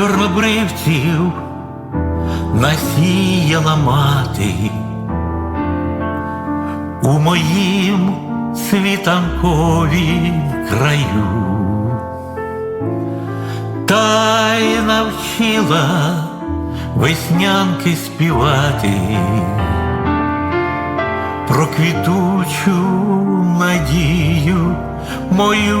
чорнобривців насіяла мати. У моїм світанковім краю, та й навчила веснянки співати про квітучу надію мою,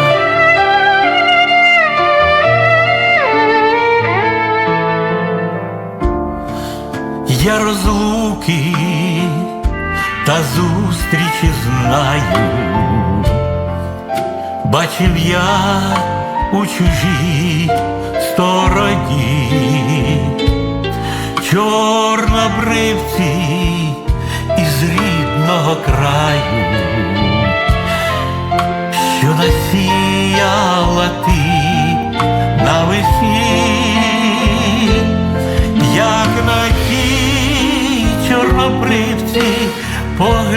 Я розлуки та зустрічі знаю, бачив я у чужій стороні. Чорнобривці із рідного краю,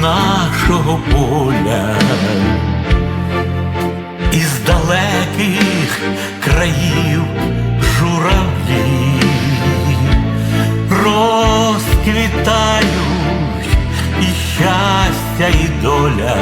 Нашого поля. Із далеких країв журавлі розквітають і щастя, і доля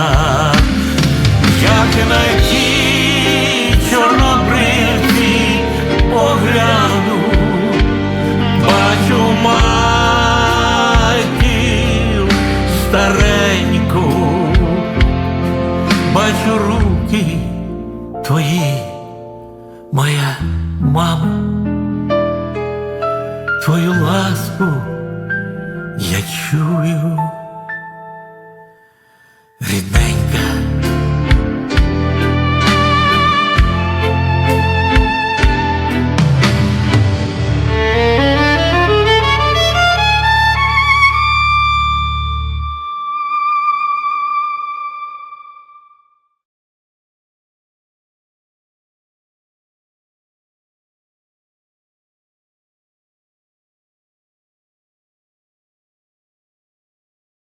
бачу руки твої, моя мама, твою ласку я чую, рідненька.